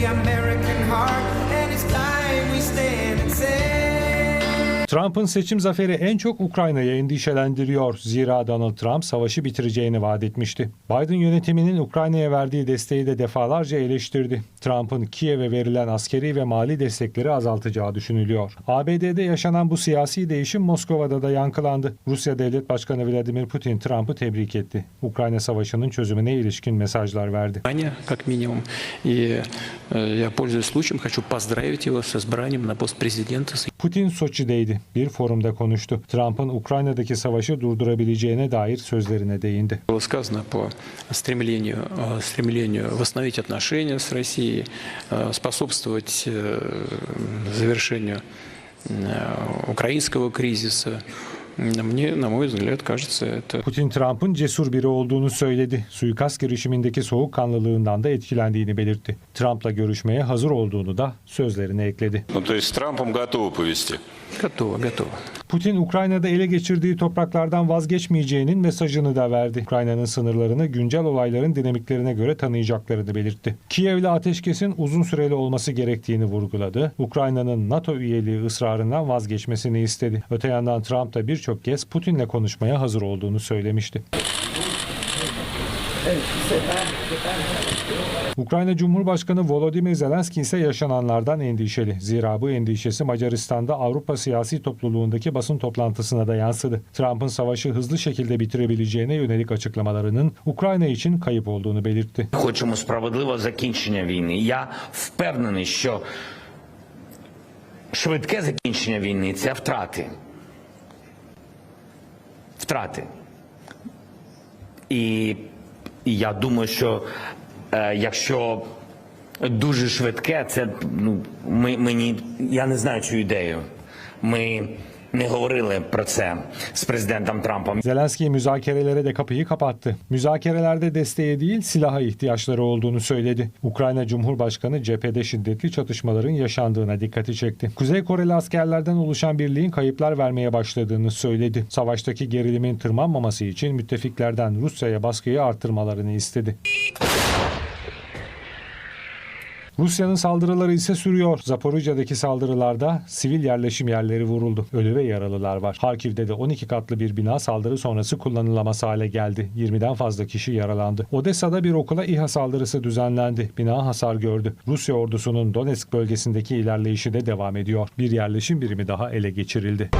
the American heart, and it's time we stand. Trump'ın seçim zaferi en çok Ukrayna'yı endişelendiriyor. Zira Donald Trump savaşı bitireceğini vaat etmişti. Biden yönetiminin Ukrayna'ya verdiği desteği de defalarca eleştirdi. Trump'ın Kiev'e verilen askeri ve mali destekleri azaltacağı düşünülüyor. ABD'de yaşanan bu siyasi değişim Moskova'da da yankılandı. Rusya Devlet Başkanı Vladimir Putin Trump'ı tebrik etti. Ukrayna Savaşı'nın çözümüne ilişkin mesajlar verdi. Аня, как минимум. И э, я, пользуясь случаем, хочу поздравить его со избранием на пост президента. Putin Soçi'deydi. Bir forumda konuştu. Trump'ın Ukrayna'daki savaşı durdurabileceğine dair sözlerine değindi. Было сказано по стремлению, э, стремлению восстановить отношения с Россией, э, способствовать э, завершению э, украинского кризиса. Мне, на мой взгляд, кажется, это Putin Trump'ın cesur biri olduğunu söyledi. Suikast girişimindeki soğukkanlılığından da etkilendiğini belirtti. Trump'la görüşmeye hazır olduğunu da sözlerine ekledi. Ну, то есть с Трампом готовы повести. готово, готово. Putin Ukrayna'da ele geçirdiği topraklardan vazgeçmeyeceğinin mesajını da verdi. Ukrayna'nın sınırlarını güncel olayların dinamiklerine göre tanıyacaklarını belirtti. Kiev'le ateşkesin uzun süreli olması gerektiğini vurguladı. Ukrayna'nın NATO üyeliği ısrarından vazgeçmesini istedi. Öte yandan Trump da birçok kez Putin'le konuşmaya hazır olduğunu söylemişti. Ukrayna Cumhurbaşkanı Volodymyr Zelenski ise yaşananlardan endişeli. Zira bu endişesi Macaristan'da Avrupa siyasi topluluğundaki basın toplantısına da yansıdı. Trump'ın savaşı hızlı şekilde bitirebileceğine yönelik açıklamalarının Ukrayna için kayıp olduğunu belirtti. Хочемо справедливого закінчення війни. Я впевнений, що швидке закінчення війни це втрати. Втрати. І, і я думаю, що е, якщо дуже швидке, це ну, ми, мені я не знаю цю ідею. Ми не говорили про це з президентом Трампом. Zelenski müzakerelere de kapıyı kapattı. Müzakerelerde desteğe değil silaha ihtiyaçları olduğunu söyledi. Ukrayna Cumhurbaşkanı cephede şiddetli çatışmaların yaşandığına dikkati çekti. Kuzey Koreli askerlerden oluşan birliğin kayıplar vermeye başladığını söyledi. Savaştaki gerilimin tırmanmaması için müttefiklerden Rusya'ya baskıyı artırmalarını istedi. Rusya'nın saldırıları ise sürüyor. Zaporijya'daki saldırılarda sivil yerleşim yerleri vuruldu. Ölü ve yaralılar var. Harkiv'de de 12 katlı bir bina saldırı sonrası kullanılamaz hale geldi. 20'den fazla kişi yaralandı. Odessa'da bir okula İHA saldırısı düzenlendi. Bina hasar gördü. Rusya ordusunun Donetsk bölgesindeki ilerleyişi de devam ediyor. Bir yerleşim birimi daha ele geçirildi.